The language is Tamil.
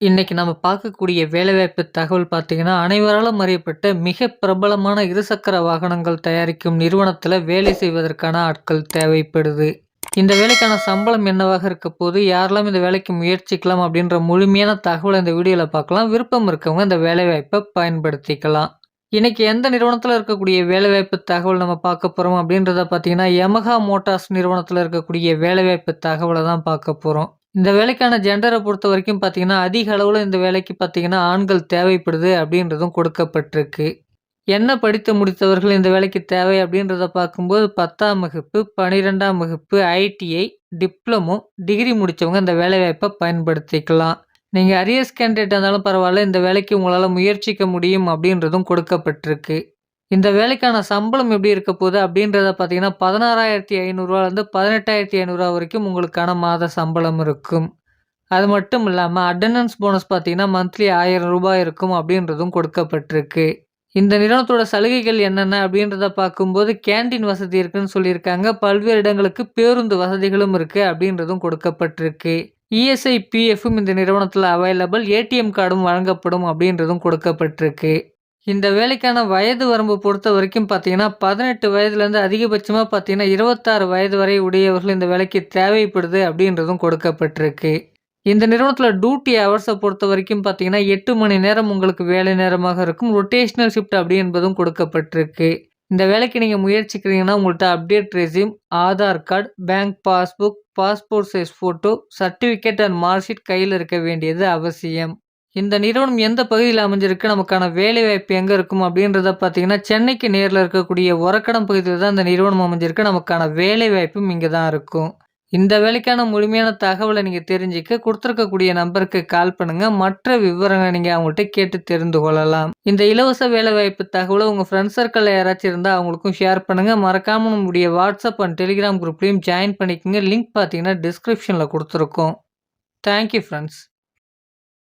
இன்னைக்கு நம்ம பார்க்கக்கூடிய வேலைவாய்ப்பு தகவல் பார்த்தீங்கன்னா, அனைவராலும் அறியப்பட்ட மிக பிரபலமான இருசக்கர வாகனங்கள் தயாரிக்கும் நிறுவனத்தில் வேலை செய்வதற்கான ஆட்கள் தேவைப்படுது. இந்த வேலைக்கான சம்பளம் என்னவாக இருக்க போது, யாரெல்லாம் இந்த வேலைக்கு முயற்சிக்கலாம் அப்படின்ற முழுமையான தகவலை இந்த வீடியோவில் பார்க்கலாம். விருப்பம் இருக்கவங்க இந்த வேலைவாய்ப்பை பயன்படுத்திக்கலாம். இன்னைக்கு எந்த நிறுவனத்தில் இருக்கக்கூடிய வேலைவாய்ப்பு தகவல் நம்ம பார்க்க போகிறோம் அப்படின்றத பார்த்தீங்கன்னா, யமஹா மோட்டார்ஸ் நிறுவனத்தில் இருக்கக்கூடிய வேலைவாய்ப்பு தகவலை தான் பார்க்க போகிறோம் இந்த வேலைக்கான ஜென்டரை பொறுத்த வரைக்கும் பார்த்தீங்கன்னா, அதிக அளவில் இந்த வேலைக்கு பார்த்தீங்கன்னா, ஆண்கள் தேவைப்படுது அப்படின்றதும் கொடுக்கப்பட்டிருக்கு. என்ன படித்து முடித்தவர்கள் இந்த வேலைக்கு தேவை அப்படின்றத பார்க்கும்போது 10ஆம் வகுப்பு, 12ஆம் வகுப்பு, ஐடிஐ, டிப்ளமோ, டிகிரி முடித்தவங்க இந்த வேலைவாய்ப்பை பயன்படுத்திக்கலாம். நீங்கள் அரியர்ஸ் கேண்டிடேட் இருந்தாலும் பரவாயில்ல இந்த வேலைக்கு உங்களால் முயற்சிக்க முடியும் அப்படின்றதும் கொடுக்கப்பட்டிருக்கு. இந்த வேலைக்கான சம்பளம் எப்படி இருக்க போகுது அப்படின்றத பார்த்தீங்கன்னா, பதினாறாயிரத்தி ஐநூறுரூவாலேருந்து பதினெட்டாயிரத்தி ஐநூறுரூவா வரைக்கும் உங்களுக்கான மாத சம்பளம் இருக்கும். அது மட்டும் இல்லாமல் அட்டண்டன்ஸ் போனஸ் பார்த்தீங்கன்னா, மந்த்லி ஆயிரம் ரூபாய் இருக்கும் அப்படின்றதும் கொடுக்கப்பட்டிருக்கு. இந்த நிறுவனத்தோட சலுகைகள் என்னென்ன அப்படின்றத பார்க்கும்போது, கேன்டீன் வசதி இருக்குன்னு சொல்லியிருக்காங்க. பல்வேறு இடங்களுக்கு பேருந்து வசதிகளும் இருக்குது அப்படின்றதும் கொடுக்கப்பட்டிருக்கு. இஎஸ்ஐ, பிஎஃப்பும் இந்த நிறுவனத்தில் அவைலபிள். ஏடிஎம் கார்டும் வழங்கப்படும் அப்படின்றதும் கொடுக்கப்பட்டிருக்கு. இந்த வேலைக்கான வயது வரம்பு பொறுத்த வரைக்கும் பார்த்தீங்கன்னா, பதினெட்டு வயதுலேருந்து அதிகபட்சமாக பார்த்தீங்கன்னா, 26 வயது வரை உடையவர்கள் இந்த வேலைக்கு தேவைப்படுது அப்படின்றதும் கொடுக்கப்பட்டிருக்கு. இந்த நிறுவனத்தில் டியூட்டி பொறுத்த வரைக்கும் பார்த்தீங்கன்னா, எட்டு மணி நேரம் உங்களுக்கு வேலை நேரமாக இருக்கும். ரொட்டேஷனல் ஷிஃப்ட் அப்படி என்பதும் கொடுக்கப்பட்டிருக்கு. இந்த வேலைக்கு நீங்கள் முயற்சிக்கிறீங்கன்னா, உங்கள்கிட்ட update resume, Aadhaar card, bank passbook, passport size photo, certificate and marksheet கையில் இருக்க வேண்டியது அவசியம். இந்த நிறுவனம் எந்த பகுதியில் அமைஞ்சிருக்கு, நமக்கான வேலைவாய்ப்பு எங்கே இருக்கும் அப்படின்றத பார்த்தீங்கன்னா, சென்னைக்கு நேரில் இருக்கக்கூடிய உரக்கடம் பகுதியில் தான் இந்த நிறுவனம் அமைஞ்சிருக்கு. நமக்கான வேலைவாய்ப்பும் இங்கே தான் இருக்கும். இந்த வேலைக்கான முழுமையான தகவலை நீங்கள் தெரிஞ்சுக்க கொடுத்துருக்கக்கூடிய நம்பருக்கு கால் பண்ணுங்க. மற்ற விவரங்களை நீங்கள் அவங்கள்ட்ட கேட்டு தெரிந்து கொள்ளலாம். இந்த இலவச வேலைவாய்ப்பு தகவலை உங்கள் ஃப்ரெண்ட்ஸ் சர்க்கிளில் யாராச்சும் இருந்தால் அவங்களுக்கும் ஷேர் பண்ணுங்க. மறக்காம நம்முடைய வாட்ஸ்அப் அண்ட் டெலிகிராம் குரூப்லேயும் ஜாயின் பண்ணிக்கங்க. லிங்க் பார்த்தீங்கன்னா, டிஸ்கிரிப்ஷனில் கொடுத்துருக்கோம் தேங்க் யூ